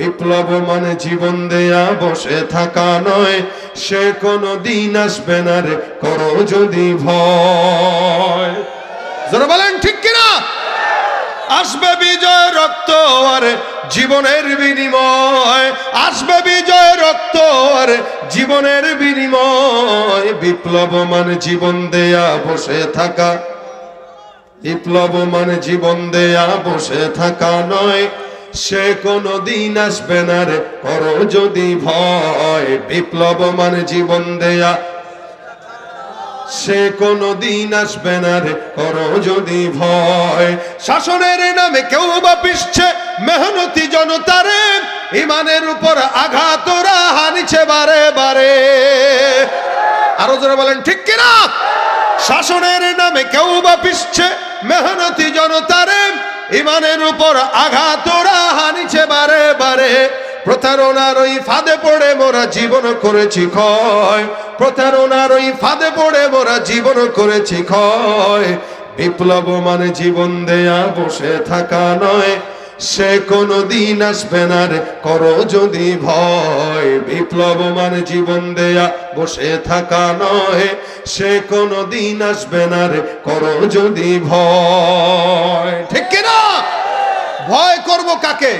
বিপ্লব মানে জীবন দেয়া বসে থাকা নয়, সে কোনো দিন আসবে না রে, করো যদি ভয়। বলেন, ঠিক কিনা? আসবে বিজয় রক্ত আর জীবনের বিনিময়। আসবে বিজয় রক্ত আর জীবনের বিনিময়। বিপ্লব মানে জীবন দেয়া বসে থাকা, বিপ্লব মানে জীবন দেয়া বসে থাকা নয় সে কোনো দিন আসবে না রে। করো যদি ভয় বিপ্লব মানে জীবন দেয়া। সে কোনো দিন আসবে না রে। করো যদি ভয়, শাসনের নামে কেউ বা পিসছে মেহনতি জনতারে। ইমানের উপর আঘাত ওরা হানিছে বারে বারে। আরও যারা বলেন, ঠিক কিনা? শাসনের নামে কেউ বা পিসছে মেহনতি জনতারে। ইমানের উপর আঘাত ওরা হানিছে বারে বারে। প্রতারণার ওই ফাঁদে পড়ে মোরা জীবন করেছি ক্ষয়। প্রতারণার ওই ফাঁদে পড়ে মোরা জীবন করেছি ক্ষয়। বিপ্লব মানে জীবন দেয়া বসে থাকা নয়। সে কোনো দিন আসবে না রে। করো যদি ভয় বিপ্লব মানে জীবন দেয়া বসে থাকা নয়। সে কোনো দিন আসবে না রে। করো যদি ভয়। ঠিক কিনা ভয় করব কাকে?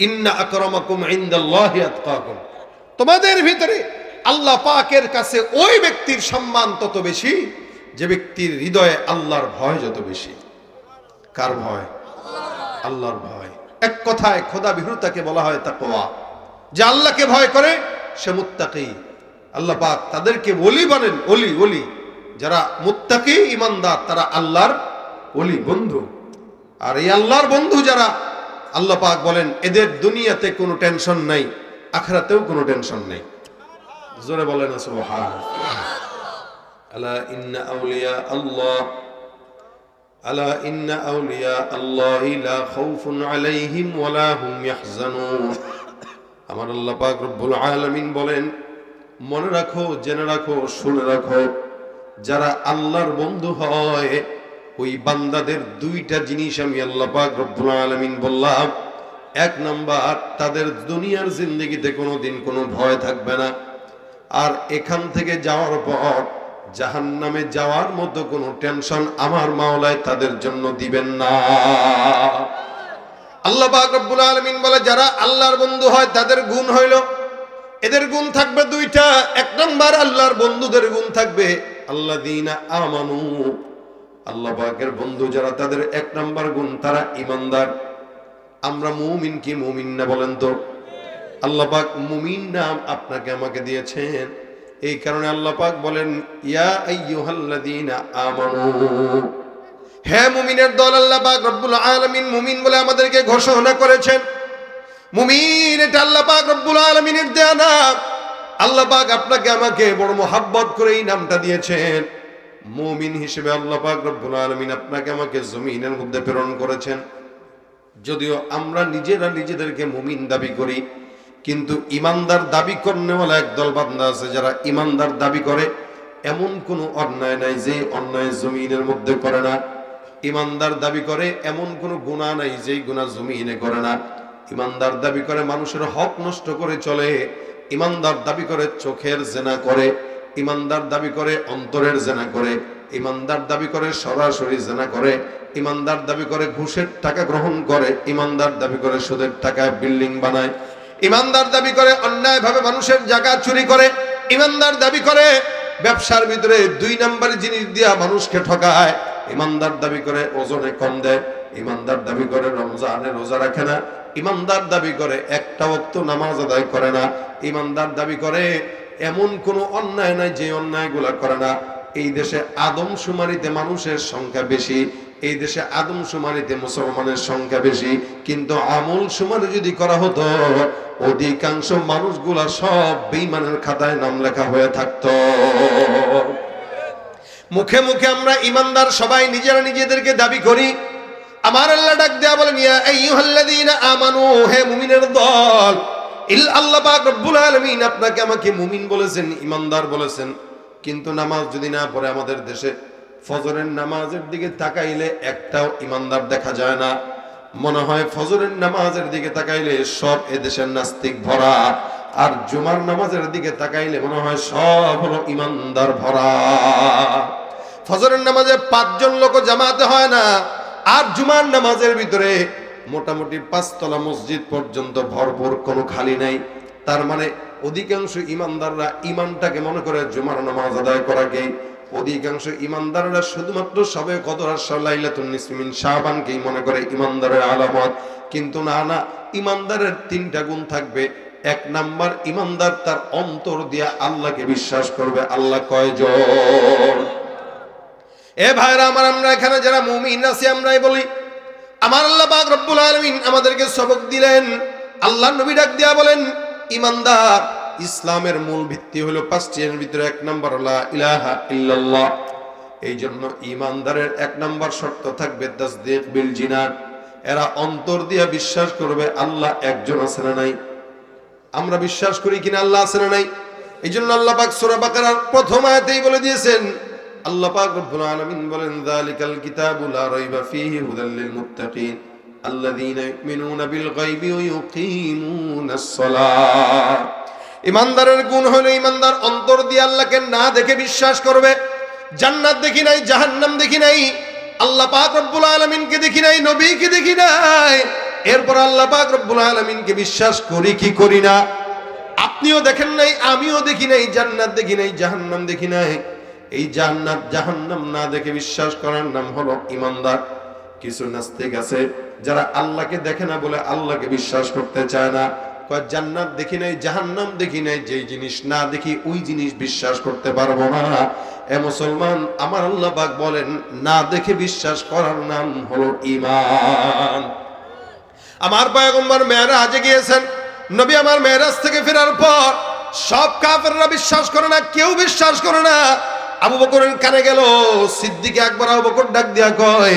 ইন্না আকরামাকুম ইনদাল্লাহি আতকাকুম। তোমাদের ভিতরে আল্লাহ পাকের কাছে ওই ব্যক্তির সম্মান তত বেশি, যে ব্যক্তির হৃদয়ে আল্লাহর ভয় যত বেশি। কার ভয়? আল্লাহর ভয়। এক কথায় খোদা বিহুতাকে বলা হয় তাকওয়া। যে আল্লাহকে ভয় করে, সে মুত্তাকি। আল্লাহ পাক তাদেরকে ওলি বলেন ওলি ওলি। যারা মুত্তাকি ইমানদার, তারা আল্লাহর ওলি বন্ধু। আর এই আল্লাহর বন্ধু যারা, আল্লাহ পাক বলেন, এদের দুনিয়াতে কোনো টেনশন নাই, আখরাতেও কোনো টেনশন নেই। জোরে বলেন না সুবহান আলা ইন্না আউলিয়া আল্লাহ আলা ইন্না আউলিয়া আল্লাহ লা খাউফুন আলাইহিম ওয়ালা হুম ইয়াহজানুন। আমার আল্লাহ পাক রব্বুল আলামিন বলেন, মনে রাখো, জেনে রাখো, শুনে রাখো, যারা আল্লাহর বন্ধু হয়, ওই বান্দাদের দুইটা জিনিস আমি আল্লাহ পাক রব্বুল আলামিন বললাম। এক নাম্বার, তাদের দুনিয়ার জিন্দগিতে কোনো দিন কোনো ভয় থাকবে না। আর এখান থেকে যাওয়ার পর জাহান নামে যাওয়ার মতো কোনো টেনশন আমার মাওলায় তাদের জন্য দিবেন না। আল্লাহ রব্বুল আলামিন বলে, যারা আল্লাহর বন্ধু হয় তাদের গুণ হইল। এদের গুণ থাকবে দুইটা। এক নম্বর, আল্লাহর বন্ধুদের গুণ থাকবে। আল্লাহ দিনা আমানু, আল্লাহ পাকের বন্ধু যারা তাদের এক নম্বর গুণ, তারা ইমানদার আমরা মুমিন কি মুমিন না বলেন তো? আল্লাহ পাক মুমিন নাম আপনাকে আমাকে দিয়েছেন। এই কারণে আল্লাহ পাক বলেন, ইয়া আইয়ুহাল্লাযীনা আমানু। হে মুমিনের দল, আল্লাহ পাক রব্বুল আলামিন মুমিন বলে আমাদেরকে ঘোষণা করেছেন। মুমিন, এটা আল্লাহ পাক রব্বুল আলামিনের দেয়া নাম। আল্লাহ পাক আপনাকে আমাকে বড় মোহাব্বত করে এই নামটা দিয়েছেন। মুমিন হিসেবে আল্লাহ পাক রব্বুল আলামিন আপনাকে আমাকে জমিনের মধ্যে প্রেরণ করেছেন। যদিও আমরা নিজেরা নিজেদেরকে মুমিন দাবি করি কিন্তু ইমানদার দাবি করনেওয়ালা একদল বান্দা আছে যারা ইমানদার দাবি করে। এমন কোনো অন্যায় নাই যে অন্যায় জমিনের মধ্যে করে না। ইমানদার দাবি করে, এমন কোনো গুণা নাই যেই গুণা জমিনে করে না। ইমানদার দাবি করে, মানুষের হক নষ্ট করে চলে। ইমানদার দাবি করে, চোখের জেনা করে। ইমানদার দাবি করে, অন্তরের জেনা করে। ইমানদার দাবি করে, সরাসরি জেনা করে। ইমানদার দাবি করে, ঘুষের টাকা গ্রহণ করে। ইমানদার দাবি করে, সুদের টাকায় বিল্ডিং বানায়। ইমানদার দাবি করে, অন্যায়ভাবে মানুষের জায়গা চুরি করে, ইমানদার দাবি করে, ব্যবসার ভিতরে দুই নাম্বার জিনিস দিয়া মানুষকে ঠকায়। ইমানদার দাবি করে, ওজনে কম দেয়। ইমানদার দাবি করে, রমজানে রোজা রাখে না। ইমানদার দাবি করে, একটা ওয়াক্ত নামাজ আদায় করে না। ইমানদার দাবি করে, এমন কোনো অন্যায় নাই যে অন্যায়গুলা করে না। এই দেশে আদম শুমারিতে মানুষের সংখ্যা বেশি, এই দেশে আদম শুমারিতে মুসলমানের সংখ্যা বেশি, কিন্তু আমল শুমারি যদি করা হতো অধিকাংশ মানুষগুলা সব বেইমানের খাতায় নাম লেখা হয়ে থাকতো। মুখে মুখে আমরা ইমানদার সবাই নিজেরা নিজেদেরকে দাবি করি। আমার আল্লাহ ডাক দেয়া বলেন, ইয়া আইয়ুহাল্লাযীনা আমানু, হে মুমিনের দল ইল আল্লাহ পাক রব্বুল আলামিন আপনাকে আমাকে মুমিন বলেছেন ইমানদার বলেছেন। কিন্তু নামাজ যদি না পড়ে আমাদের দেশে, ফজরের নামাজের দিকে তাকাইলে একটাও ইমানদার দেখা যায় না। মনে হয় ফজরের নামাজের দিকে তাকাইলে সব এদেশের নাস্তিক ভরা, আর জুমার নামাজের দিকে তাকাইলে মনে হয় সব হলো ইমানদার ভরা। ফজরের নামাজে পাঁচজন লোক জামাতে হয় না, আর জুমার নামাজের ভিতরে মোটামুটি পাঁচতলা মসজিদ পর্যন্ত ভরপুর, কোনো খালি নাই। তার মানে অধিকাংশ ইমানদাররা ইমানটাকে মনে করে জুমার নামাজ আদায় করাকে অধিকাংশ ইমানদাররা শুধুমাত্র সবে কদর লাইলাতুন নিসমিন শাহবানকেই মনে করে ইমানদারের আলামত। কিন্তু না না, ইমানদারের তিনটা গুণ থাকবে। এক নাম্বার, ইমানদার তার অন্তর দিয়া আল্লাহকে বিশ্বাস করবে। আল্লাহ কয়জন এ ভাইরা আমার, আমরা এখানে যারা মুমিন আছি, আমরাই বলি, আমার আল্লাহ পাক রব্বুল আলামিন আমাদেরকে সবক দিলেন। আল্লাহ নবী ডাক দিয়া বলেন, ইমানদার ইসলামের মূল ভিত্তি হলো পাঁচটি এর ভিতরে এক নম্বর ইলাহা ইল্লাল্লাহ। এই জন্য ইমানদারের এক নম্বর শর্ত থাকবে তাসদিক বিল জিনান। এরা অন্তর দিয়ে বিশ্বাস করবে আল্লাহ একজন আছে না নাই। আমরা বিশ্বাস করি কিনা আল্লাহ আছে না নাই? এই জন্য আল্লাহ পাক সূরা বাকারার প্রথম আয়াতেই বলে দিয়েছেন, আল্লাহ পাক রব্বুল আলামিন বলেন, যালিকাল কিতাবু লা রাইবা ফীহি হুদাল লিল মুত্তাকিন। আল্লাযীনা ইউমিনুনা বিল গায়বি ওয়া ইউকিমুনাস সালাহ ইমানদারের গুণ হলো ইমানদার, অন্তর দিয়ে আল্লাহকে না দেখে বিশ্বাস করবে। জান্নাত দেখি নাই, জাহান্নাম দেখি নাই, আল্লাহ পাক রব্বুল আলামিনকে দেখি নাই, নবীকে দেখি নাই। এরপর আল্লাহ পাক রব্বুল আলামিনকে বিশ্বাস করি কি করি না? আপনিও দেখেন নাই, আমিও দেখি নাই, জান্নাত দেখি নাই, জাহান্নাম দেখি নাই। এই জান্নাত, জাহান্নাম না দেখে বিশ্বাস করার নাম হলো ইমানদার। কিছু নাস্তিক আছে যারা আল্লাহকে দেখে না বলে আল্লাহকে বিশ্বাস করতে চায় না। জান্নাত দেখি নাই, জাহান্নাম দেখি নাই, যেই জিনিস না দেখি ওই জিনিস বিশ্বাস করতে পারব না। এ মুসলমান, আমার আল্লাহ বলেন, না দেখে বিশ্বাস করার নাম হলো ইমান আমার পয়গম্বর মেয়েরাজে গিয়েছেন, নবী আমার মেয়েরাজ থেকে ফেরার পর, সব কাফেররা বিশ্বাস করে না, কেউ বিশ্বাস করে না। আবু বকরের কানে গেল, সিদ্দিকে একবার আবু বকর ডাক দিয়া কয়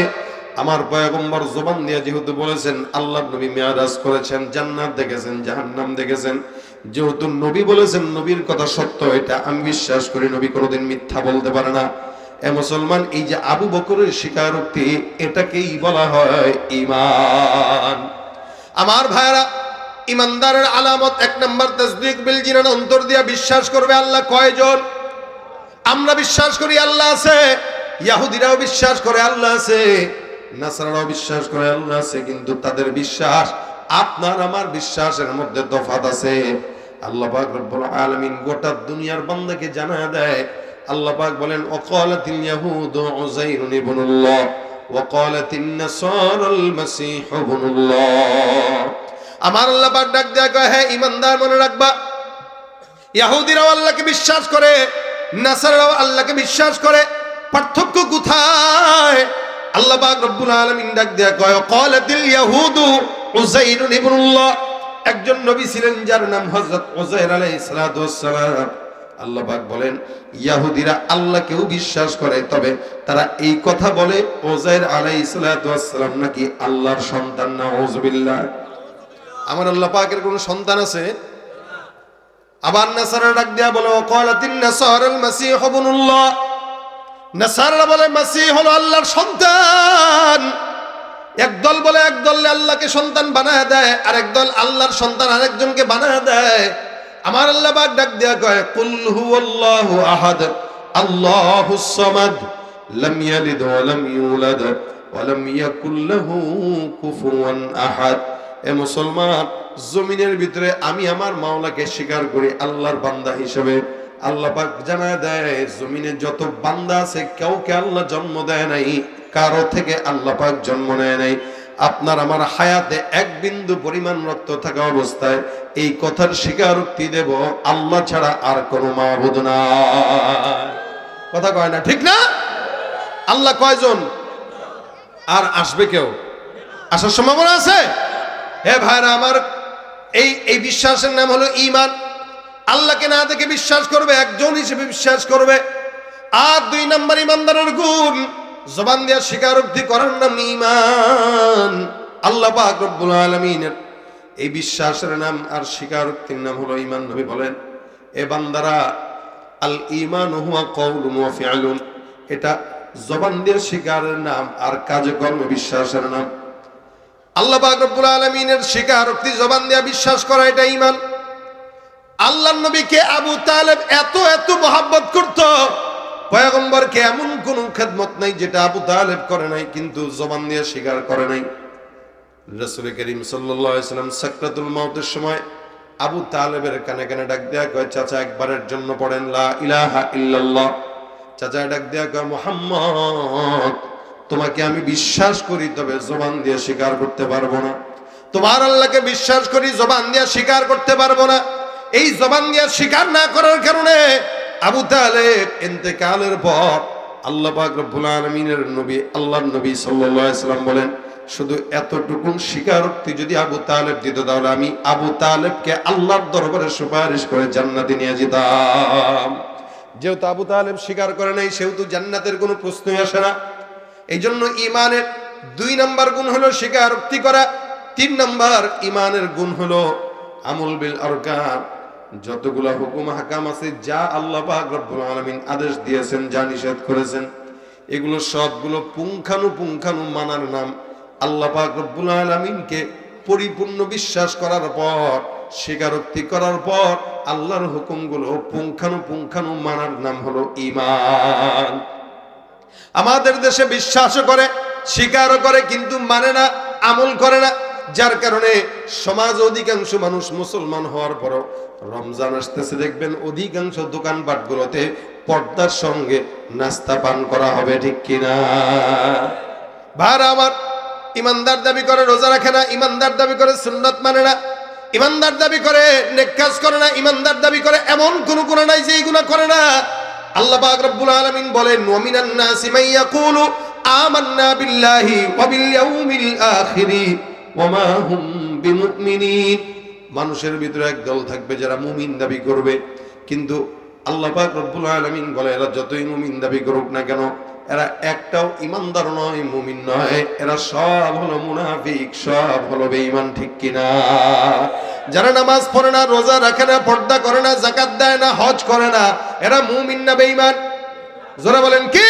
আমার পয়গম্বর জবান দিয়ে যেহেতু বলেছেন আল্লাহ নবী মেয়ারাজ করেছেন, জান্নাত দেখেছেন, জাহান্নাম দেখেছেন, যেহেতু নবী বলেছেন, নবীর কথা সত্য, এটা আমি বিশ্বাস করি নবী কোনোদিন মিথ্যা বলতে পারে না। এ মুসলমান, এই যে আবু বকরের স্বীকারোক্তি, এটাকেই বলা হয় ইমান আমার ভাইরা ইমানদারের আলামত এক নম্বর তসদিক বিল জিনান অন্তর দিয়া বিশ্বাস করবে আল্লাহ কয়জন? আমরা বিশ্বাস করি আল্লাহ আছে, ইয়াহুদিরাও বিশ্বাস করে আল্লাহ আছে। নাসারাও বিশ্বাস করে, আল্লাহ আছে, কিন্তু তাদের বিশ্বাস, আপনার আমার বিশ্বাসের মধ্যে তফাত আছে। আল্লাহ পাক রব্বুল আলামিন গোটা দুনিয়ার বান্দাকে জানা দেয়, আল্লাহ পাক বলেন ওয়াকালাতিল ইয়াহুদু উযাইরুন ইবনুল্লাহ ওয়াকালাতিন নাসারাল মাসীহ ইবনুল্লাহ। আমার আল্লাহ পাক ডাক দেয়া কয় হ্যাঁ ইমানদার, মনে রাখবা, ইয়াহুদিরাও আল্লাহকে বিশ্বাস করে নাসারাও আল্লাহকে বিশ্বাস করে, পার্থক্য কোথায়? আল্লাহ পাক রব্বুল আলামিন ডাক দেয়া কয় ক্বালাতিল ইয়াহুদু উযাইর ইবনুল্লাহ। একজন নবী ছিলেন যার নাম হযরত উযাইর আলাইহিস সালাতু ওয়াসসালাম। আল্লাহ পাক বলেন, ইয়াহুদিরা আল্লাহকেও বিশ্বাস করে, তবে তারা এই কথা বলে ওজাইর সালাতু ওয়াসসালাম নাকি আল্লাহর সন্তান না? উযবিল্লাহ আমার আল্লাহ পাকের কোন সন্তান আছে? আবার নাসারা ডাক দিয়া বলে ওয়াকালাতিন নাসারাল মাসীহ ইবনুল্লাহ। নাসারা বলে, মাসিহ হলো আল্লাহর সন্তান। একদল বলে একদল আল্লাহকে সন্তান বানায় দেয় আর একদল আল্লাহর সন্তান আরেকজনকে বানায় দেয়। আমার আল্লাহ পাক ডাক দিয়া কয়, কুল হুয়াল্লাহু আহাদ, আল্লাহুস সামাদ, লাম ইয়ালিদ ওয়া লাম ইউলাদ ওয়া লাম ইয়াকুল লাহু কুফুয়ান আহাদ। এ মুসলমান, জমিনের ভিতরে আমি আমার মাওলাকে স্বীকার করি, আল্লাহর বান্দা হিসেবে। আল্লাহ পাক জানা দেয় জমিনে যত বান্দা আছে, কাউকে আল্লাহ জন্ম দেয় নাই, কারও থেকে আল্লাহ পাক জন্ম নেয় নাই। আপনার আমার হায়াতে এক বিন্দু পরিমাণ রক্ত থাকা অবস্থায় এই কথার স্বীকারোক্তি দেব, আল্লাহ ছাড়া আর কোনো মাহবুদ না কথা কয় না, ঠিক না? আল্লাহ কয়জন? আর আসবে কেউ? আসার সম্ভাবনা আছে? হে ভাইরা, আমার এই এই বিশ্বাসের নাম হলো ঈমান। আল্লাহকে না দেখে বিশ্বাস করবে, একজন হিসেবে বিশ্বাস করবে। আর দুই নম্বর ইমানদারের গুণ, জবান দিয়া স্বীকারোক্তি করার নাম ইমান আল্লাহ পাক রব্বুল আলামিনের এই বিশ্বাসের নাম আর স্বীকারোক্তির নাম হলো ইমান নবী বলেন। এ বান্দারা, আল ইমান এটা জবান দিয়ে স্বীকারের নাম আর কাজে কর্মে বিশ্বাসের নাম। আল্লাহ পাক রব্বুল আলামিনের স্বীকারোক্তি জবান দিয়ে বিশ্বাস করা, এটা ইমান আল্লাহ নবীকে আবু তালেব এত এত মহাব্বত করত। পয়গম্বরকে এমন কোন খেদমত নাই যেটা আবু তালেব করে নাই, কিন্তু জবান দিয়ে স্বীকার করে নাই। রসুল করিম সাল্লাম সাকরাতুল মাউতের সময় আবু তালেবের কানে কানে ডাক দেয়া কয়, চাচা, একবারের জন্য পড়েন, লা ইলাহা ইল্লাল্লাহ। চাচা ডাক দেয়া কয়, মোহাম্মদ, তোমাকে আমি বিশ্বাস করি, তবে জবান দিয়ে স্বীকার করতে পারব না। তোমার আল্লাহকে বিশ্বাস করি, জবান দিয়ে স্বীকার করতে পারব না। এই জবান দিয়ে স্বীকার না করার কারণে আবু তালেব ইন্তেকালের পর আল্লাহ রব্বুল আলামিনের নবী, আল্লাহর নবী সাল্লাম বলেন, শুধু এতটুকু স্বীকারোক্তি যদি আবু তালেব দিত, তাহলে আমি আবু তালেবকে আল্লাহর দরবারে সুপারিশ করে জান্নাতে নিয়ে যেতাম। যেহেতু আবু তালেব স্বীকার করে নাই, সেহেতু জান্নাতের কোনো প্রশ্নই আসে না। এই জন্য ইমানের দুই নাম্বার গুণ হলো স্বীকারোক্তি করা, তিন নাম্বার ইমানের গুণ হলো আমল বিল আরকান। যতগুলা হুকুম হাকাম আছে, যা আল্লাহ পাক রব্বুল আলামিন আদেশ দিয়েছেন, যা নিষেধ করেছেন, এগুলো সবগুলো পুঙ্খানু পুঙ্খানু মানার নাম আল্লাহ রব্বুল আলামিনকে পরিপূর্ণ বিশ্বাস করার পর, স্বীকারোক্তি করার পর, আল্লাহর হুকুমগুলো পুঙ্খানু পুঙ্খানু মানার নাম হলো ঈমান। আমাদের দেশে বিশ্বাসও করে, স্বীকারও করে, কিন্তু মানে না, আমল করে না। যার কারণে সমাজ অধিকাংশ মানুষ মুসলমান হওয়ার পরও রমজান আসতেছে, দেখবেন অধিকাংশ দোকানপাটগুলোতে পর্দার সঙ্গে নাস্তা পান করা হবে, ঠিক কিনা? ভার আমার ইমানদার দাবি করে রোজা রাখে না, ইমানদার দাবি করে সুন্নত মানে না। ইমানদার দাবি করে নেক কাজ করে না, ইমানদার দাবি করে এমন কোন গুণা নাই যে এই গুণা করে না। আল্লাহ পাক রব্বুল আলামিন বলেন, ওয়ামিনান নাসি মান ইয়াকুলু, আমান্না বিল্লাহি ওয়া বিল ইয়াউমিল আখিরি, ওয়া মা হুম বিমুমিনিন। মানুষের ভিতরে এক দল থাকবে যারা মুমিন দাবি করবে। কিন্তু আল্লাহ পাক রব্বুল আলামিন বলে, এরা যতই মুমিন দাবি করুক না কেন, এরা একটাও ইমানদার নয়, মুমিন নয়। এরা সব হলো মুনাফিক, সব হলো বেঈমান, ঠিক কিনা? যারা নামাজ পড়ে না, রোজা রাখে না, পর্দা করে না জাকাত দেয় না, হজ করে না, এরা মুমিন না বেঈমান? জোরা বলেন কি?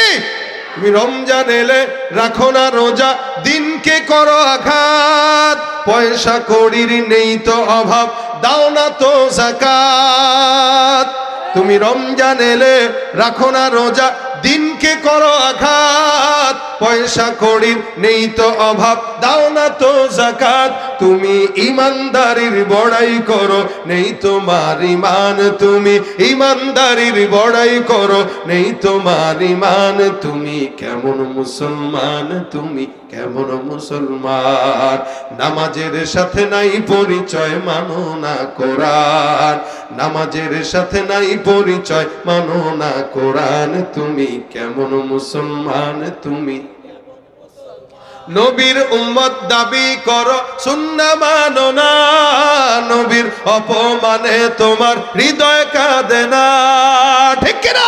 রমজান এলে রাখো না রোজা, দিনকে করো আঘাত। পয়সা কড়ির নেই তো অভাব, দাও না তো জাকাত। তুমি রমজান এলে রাখো না রোজা দিনকে করো আঘাত। পয়সা কড়ির নেই তো অভাব। দাও না তো জাকাত। তুমি ইমানদারির বড়াই করো। নেই তোমার ইমান। তুমি ইমানদারির বড়াই করো। নেই তোমার ইমান। তুমি কেমন মুসলমান? তুমি কেমন মুসলমান? নামাজের সাথে নাই পরিচয় মানো না কোরআন। নামাজের সাথে নাই পরিচয় মানো না কোরআন। তুমি কেমন মুসলমান তুমি? নবীর উম্মত দাবি কর, সুন্না মানো না। নবীর অপমানে তোমার হৃদয় কাঁদে না। ঠিক কিনা?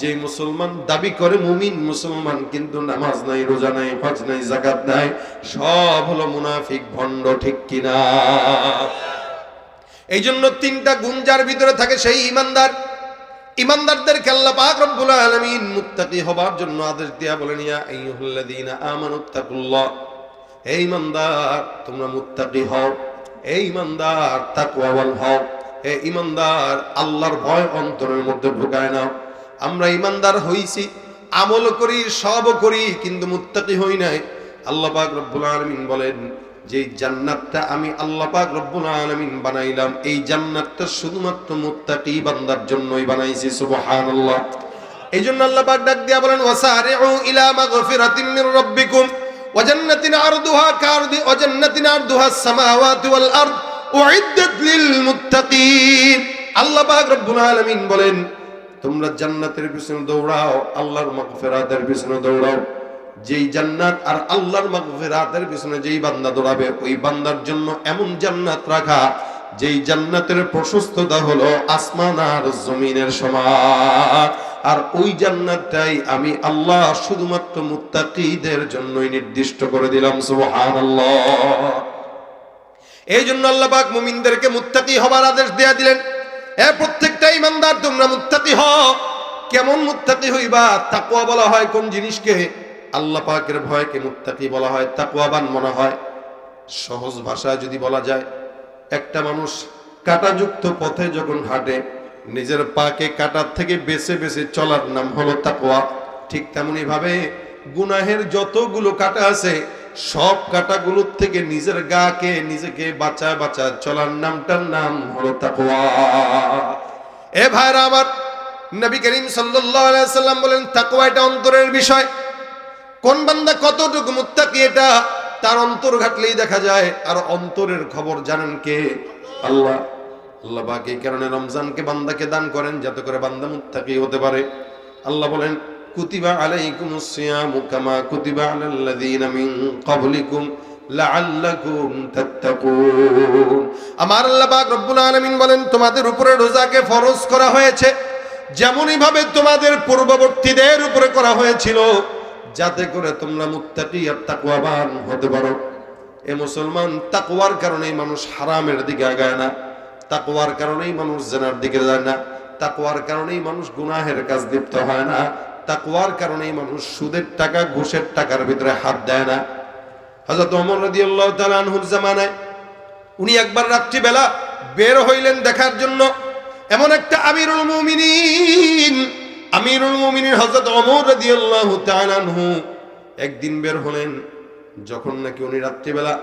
যে মুসলমান দাবি করে মুমিন মুসলমান, কিন্তু নামাজ নাই, রোজা নাই, হজ নাই জাকাত নাই, সব হলো মুনাফিক ভণ্ড, ঠিক কিনা? এই জন্য তিনটা গুণ যার ভিতরে থাকে সেই ইমানদার। হবার জন্য আদেশ দিয়া হে ইমানদার, তোমরা হে ইমানদার ইমানদার, আল্লাহর ভয় অন্তরের মধ্যে ঢুকায় নাও। আমরা ইমানদার হইছি, আমল করি, সব করি, কিন্তু মুত্তাকি হই নাই। আল্লাহ পাক রব্বুল আলামিন বলেন, যে জান্নাতটা আমি আল্লাহ পাক রব্বুল আলামিন বানাইলাম, এই জান্নাতটা শুধুমাত্র মুত্তাকি বান্দার জন্যই বানাইছি, সুবহানাল্লাহ। এই জন্য আল্লাহ পাক ডাক দিয়া বলেন, ওয়াসারিউ ইলা মাগফিরাতিন মির রাব্বিকুম, ওয়া জান্নাতিন আরদুহা কারদি, ওয়া জান্নাতিন আরদুহা সামাওয়াতু ওয়াল আরদ, উইদ্দাত লিল মুত্তাকিন। আল্লাহ পাক রব্বুল আলামিন বলেন তোমরা জান্নাতের পিছনে দৌড়াও, আল্লাহর মাগফিরাতের পিছনে দৌড়াও। যেই জান্নাত আর আল্লাহর মাগফিরাতের পিছনে যেই বান্দা দৌড়াবে, ওই বান্দার জন্য এমন জান্নাত রাখা, যেই জান্নাতের প্রশস্ততা হলো আসমান আর জমিনের সমান আর ওই জান্নাতটাই আমি আল্লাহ শুধুমাত্র মুত্তাকিদের জন্যই নির্দিষ্ট করে দিলাম, সুবহানাল্লাহ। এই জন্য আল্লাহ পাক মুমিনদেরকে মুত্তাকি হবার আদেশ দেয়া দিলেন। এ প্রত্যেকটা ইমানদার তোমরা মুত্তাকি হও। কেমন মুত্তাকি হইবা? তাকওয়া বলা হয় কোন জিনিসকে? আল্লাহ পাকের ভয়কে মুত্তাকি বলা হয়, তাকওয়াবান মনে হয়। সহজ ভাষায় যদি বলা যায়, একটা মানুষ কাটাযুক্ত পথে যখন হাঁটে, নিজের পাকে কাটার থেকে বেছে বেছে চলার নাম হলো তাকওয়া। ঠিক তেমনি ভাবে গুনাহের যতগুলো কাটা আছে সব কাটাগুলোর থেকে নিজের গাকে নিজেকে বাঁচা বাঁচা চলার নামটার নাম হলো এ ভাইরা আমার নবী করিম সাল্লাম বলেন, তাকওয়া এটা অন্তরের বিষয়। কোন বান্দা কতটুকু মুত্তাকি এটা, তার অন্তর ঘাটলেই দেখা যায়। আর অন্তরের খবর জানেন কে? আল্লাহ। আল্লাহ এই কারণে রমজানকে বান্দাকে দান করেন, যাতে করে বান্দা মুত্তাকি হতে পারে। আল্লাহ বলেন কুতিবা আলাইকুমুস সিয়ামু কামা কুতিবা আলাল্লাযীনা মিন ক্বাবলিকুম লাআল্লাকুম তাত্তাকুন আমার আল্লাহ পাক রব্বুল আলামিন বলেন, তোমাদের উপরে রোজাকে ফরজ করা হয়েছে যেমনই ভাবে তোমাদের পূর্ববর্তীদের উপরে করা হয়েছিল, যাতে করে তোমরা মুত্তাকি আর তাকওয়াবান হতে পারো। এ মুসলমান, তাকওয়ার কারণেই মানুষ হারামের দিকে আগায় না, তাকওয়ার কারণেই মানুষ জেনার দিকে যায় না, তাকওয়ার কারণেই মানুষ গুনাহের কাজ লিপ্ত হয় না তাকওয়ার কারণেই মানুষ সুদের টাকা, ঘুষের টাকার ভিতরে হাত দেয় না। হযরত ওমর রাদিয়াল্লাহু তাআলা আনহুর জামানায় উনি একবার রাত্রিবেলা বের হইলেন দেখার জন্য। এমন একটা আমিরুল মুমিনিন আমিরুল মুমিনিন হযরত ওমর রাদিয়াল্লাহু তাআলা আনহু একদিন বের হলেন, যখন নাকি উনি রাত্রিবেলা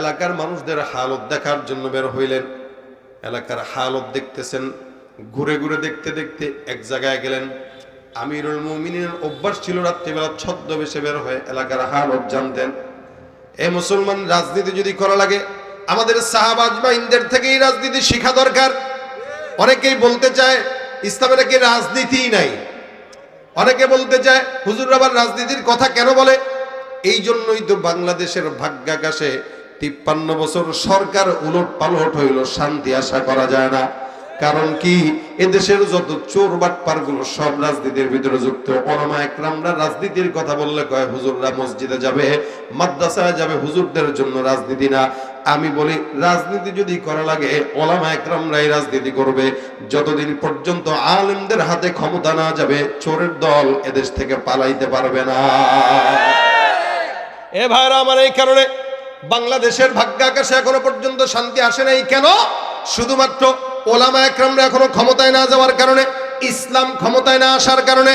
এলাকার মানুষদের হালত দেখার জন্য বের হইলেন। এলাকার হালত দেখতেছেন, ঘুরে ঘুরে দেখতে দেখতে এক জায়গায় গেলেন। আমিরুল মুমিনের অভ্যাস ছিল রাত্রিবেলা ছদ্মবেশে বের হয়ে এলাকার হালত জানতেন। এ মুসলমান রাজনীতি যদি করা লাগে, আমাদের সাহাবাজ ইন্দের থেকেই রাজনীতি শেখা দরকার। অনেকেই বলতে চায়, ইসলামে নাকি রাজনীতিই নাই। অনেকে বলতে চায়, হুজুর আবার রাজনীতির কথা কেন বলে? এই জন্যই তো বাংলাদেশের ভাগ্যাকাশে তিপ্পান্ন বছর সরকার উলট পালট হইল, শান্তি আশা করা যায় না। কারণ কি? এদেশের যত চোর বাটপারগুলো সব রাজনীতির ভিতরে যুক্ত। ওলামা একরামরা রাজনীতির কথা বললে কয়, হুজুররা মসজিদে যাবে, মাদ্রাসায় যাবে, হুজুরদের জন্য রাজনীতি না। আমি বলি, রাজনীতি যদি করা লাগে, ওলামা একরামরাই রাজনীতি করবে। যতদিন পর্যন্ত আলেমদের হাতে ক্ষমতা না যাবে, চোরের দল এদেশ থেকে পালাইতে পারবে না। এ ভাইরা আমার এই কারণে বাংলাদেশের ভাগ্যাকাশে এখনও পর্যন্ত শান্তি আসে নাই। কেন? শুধুমাত্র ওলামা একরামরা এখনও ক্ষমতায় না যাওয়ার কারণে ইসলাম ক্ষমতায় না আসার কারণে